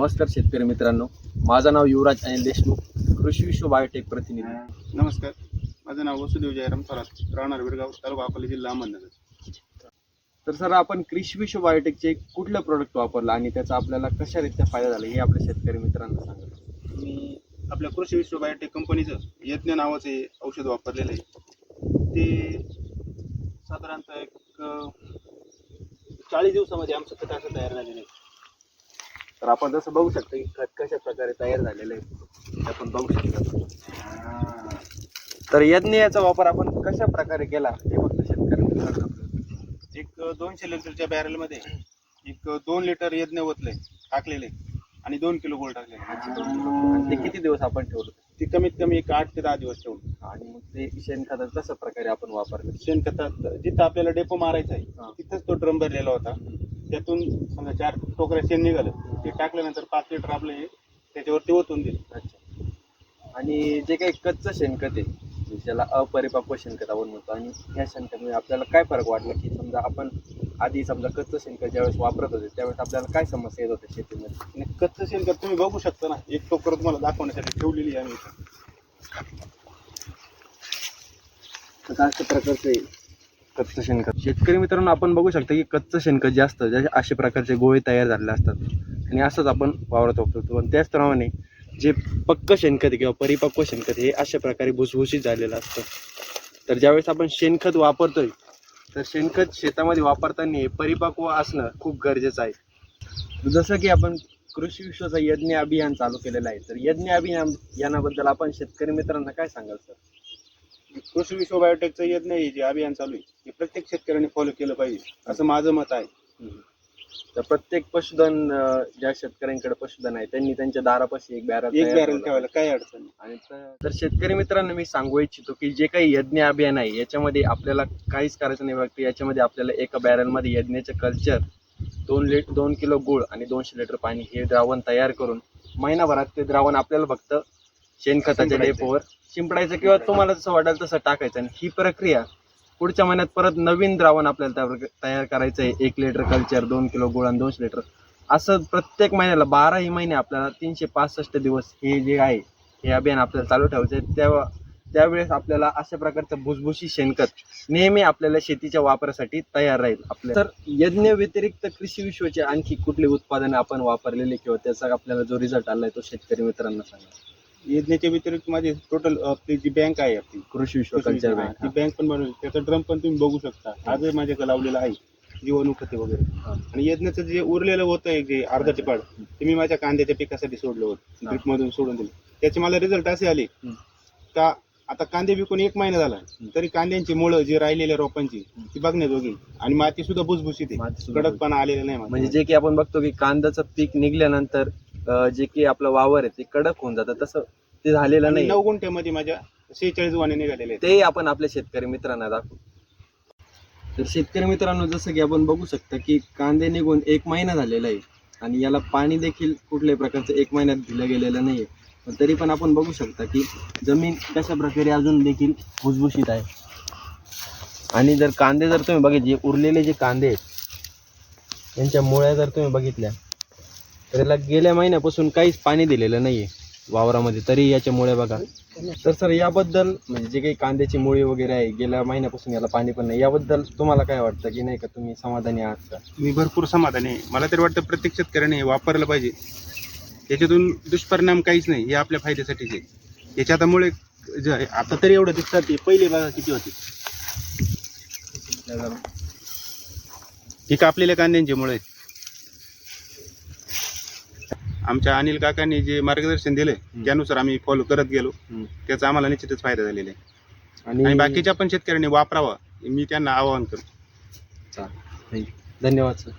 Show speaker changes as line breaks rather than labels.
नमस्कार शेतकरी मित्रांनो. माझं नाव युवराज अनिल देशमुख कृषी विश्व बायोटेक प्रतिनिधी.
नमस्कार. माझं नाव वसुदेव जयराम थोरात राहणार विरगाव तालुका अकोला जिल्हा अहमदनगर.
तर सर आपण कृषी विश्व बायोटेकचे कुठलं प्रोडक्ट वापरलं आणि त्याचा आपल्याला कशारीत्या फायदा झाला हे आपल्या शेतकरी मित्रांना सांगा.
मी आपल्या कृषी विश्व बायोटेक कंपनीचं यज्ञ नावाचे औषध वापरलेलं आहे. ते साधारणतः एक चाळीस दिवसामध्ये आमचं खत असं तयार झालेलं आहे.
तर आपण जसं बघू शकता की खत कशा प्रकारे तयार झालेलं आहे ते आपण बघू शकता. तर यज्ञ याचा वापर आपण कशा प्रकारे केला हे फक्त आपल्याला.
एक दोनशे लिटरच्या बॅरलमध्ये एक दोन लिटर यज्ञ ओतलंय टाकलेले आणि दोन किलो गोळ टाकलेले
आणि ते किती दिवस आपण ठेवलं?
ती कमीत कमी एक आठ ते दहा दिवस ठेवून
आणि मग ते शेणखत कशा प्रकारे आपण वापरलं
शेणखतात जिथं आपल्याला डेपो मारायचा
हा.
आहे तिथंच तो ड्रम भरलेला होता. त्यातून समजा चार टोकऱ्या शेण निघालं. ते टाकल्यानंतर पाच लिटर आपलं हे त्याच्यावरती ओतून दिलं.
अच्छा. आणि जे काही कच्चं शेणखत आहे ज्याला अपरिपक्व शेणखत आपण म्हणतो आणि ह्या शेणखतामुळे आपल्याला काय फरक वाटला की समजा आपण आधी समजा कच्चं शेणखत ज्यावेळेस वापरत होते त्यावेळेस आपल्याला काय समस्या येत होत्या शेतीमध्ये?
आणि कच्चं शेणखत तुम्ही बघू शकता ना एक टोकर तुम्हाला दाखवण्यासाठी ठेवलेली आहे आम्ही.
तर अशा प्रकारचे कच्चं शेणखत? शेतकरी मित्रांनो आपण बघू शकता की कच्चं शेणखत जे असतं अशा प्रकारचे गोळे तयार झालेले असतात. आणि असंच आपण वावरत वापरतो पण त्याचप्रमाणे जे पक्क शेणखत किंवा परिपक्व शेणखत हे अशा प्रकारे भुसभुशीत झालेलं असतं. तर ज्यावेळेस आपण शेणखत वापरतोय तर शेणखत शेतामध्ये वापरताना हे परिपक्व असणं खूप गरजेचं आहे. जसं की आपण कृषी विश्वाचा यज्ञ अभियान चालू केलेलं आहे तर यज्ञ अभियान यानाबद्दल आपण शेतकरी मित्रांना काय सांगाल सर?
कृषी विश्व बायोटेकचं यज्ञ हे जे अभियान चालू आहे हे प्रत्येक शेतकऱ्याने फॉलो केलं पाहिजे असं माझं मत आहे.
तर प्रत्येक पशुधन ज्या शेतकऱ्यांकडे पशुधन आहे त्यांनी त्यांच्या दारापाशी एक बॅरल
एक बॅरल ठेवायला काही अडचण नाही.
आणि त- तर शेतकरी मित्रांनो मी सांगू इच्छितो की जे काही यज्ञ अभियान आहे याच्यामध्ये आपल्याला काहीच करायचं नाही फक्त याच्यामध्ये आपल्याला एका बॅरलमध्ये यज्ञाचे कल्चर दोन लिट दोन किलो गुळ आणि दोनशे लिटर पाणी हे द्रावण तयार करून महिनाभरात ते द्रावण आपल्याला फक्त शेणखताच्या
शिंपडायचं.
डेपोवर शिंपडायचं किंवा तुम्हाला जसं वाटेल तसं टाकायचं. आणि ही प्रक्रिया पुढच्या महिन्यात परत नवीन द्रावण आपल्याला तयार- तयार करायचं आहे एक लिटर कल्चर दोन किलो गुळ आणि दोनशे लिटर असं प्रत्येक महिन्याला बाराही महिने आपल्याला तीनशे पासष्ट दिवस हे जे आहे हे अभियान आपल्याला चालू ठेवायचं आहे तेव्हा त्यावेळेस आपल्याला अशा प्रकारचं भुसभुशी शेणखत नेहमी आपल्याला शेतीच्या वापरासाठी तयार राहील आपल्या तर यज्ञ व्यतिरिक्त कृषी विश्वाचे आणखी कुठले उत्पादने आपण वापरलेले किंवा त्याचा आपल्याला जो रिझल्ट आलाय तो शेतकरी मित्रांना सांगा.
यज्ञाच्या व्यतिरिक्त माझी टोटल आपली जी बँक आहे आपली
कृषी विश्व कल्चर
हा,
बँक
ती बँक पण बनवली. त्याचा ड्रम पण तुम्ही बघू शकता. आजही माझ्याकडे लावलेला आहे. जीवाणू खते वगैरे.
हा.
आणि यज्ञाचं जे उरलेलं होतं एक जे अर्धा टिपाड ते मी माझ्या कांद्याच्या पिकासाठी सोडलं होतं.
हा.
ड्रिप मधून सोडून दिलं. त्याचे मला रिझल्ट असे आले.
हम्म.
का आता कांदे विकून एक महिना झाला. तरी कांद्यांची मुळं जी राहिलेल्या रोपांची ती बघण्याजोगी आणि माती सुद्धा भुसभुशीत आहे.
सुद्धा
कडकपणा आलेला नाही
म्हणजे
मातीमध्ये.
जे की आपण बघतो की कांद्याचं पीक निघल्यानंतर अं, जे की आपलं वावर आहे ते कडक होऊन जातं. तसं ते झालेलं
आणि
नाही.
नऊ गुंठ्यामध्ये माझ्या शेहेचाळीस वाणे निघालेले आहेत.
ते आपण आपल्या शेतकरी मित्रांना दाखवू. तर शेतकरी मित्रांनो जसं की आपण बघू शकता की कांदे निघून एक महिना झालेला आहे आणि याला पाणी देखील कुठल्याही प्रकारचं एक महिन्यात दिलं गेलेलं नाही आहे. पण तरी पण आपण बघू शकता की जमीन कशा प्रकारे अजून देखील भुसभुशीत आहे. आणि जर कांदे जर तुम्ही बघितले उरलेले जे कांदे आहेत यांच्या मुळ्या जर तुम्ही बघितल्या तर याला गेल्या महिन्यापासून काहीच पाणी दिलेलं नाही आहे वावरामध्ये तरी याच्यामुळे बघा. तर सर याबद्दल म्हणजे जे काही कांद्याची मुळी वगैरे आहे गेल्या महिन्यापासून याला पाणी पण नाही. याबद्दल तुम्हाला काय वाटतं की नाही का तुम्ही समाधानी आहात का?
मी भरपूर समाधानी आहे. मला तरी वाटतं प्रत्येक शेतकऱ्याने हे वापरलं पाहिजे. त्याच्यातून दुष्परिणाम काहीच नाही हे आपल्या फायद्यासाठीच आहे. याच्यामुळे जे आता तरी एवढं दिसतात ते पहिले बघा किती होते. ही कापलेल्या कांद्यांची मुळे आहेत. आमच्या अनिल काकांनी जे मार्गदर्शन दिले त्यानुसार आम्ही फॉलो करत गेलो. त्याचा आम्हाला निश्चितच फायदा झालेला आहे. आणि बाकीच्या पण शेतकऱ्यांनी वापरावा मी त्यांना आवाहन करतो.
धन्यवाद सर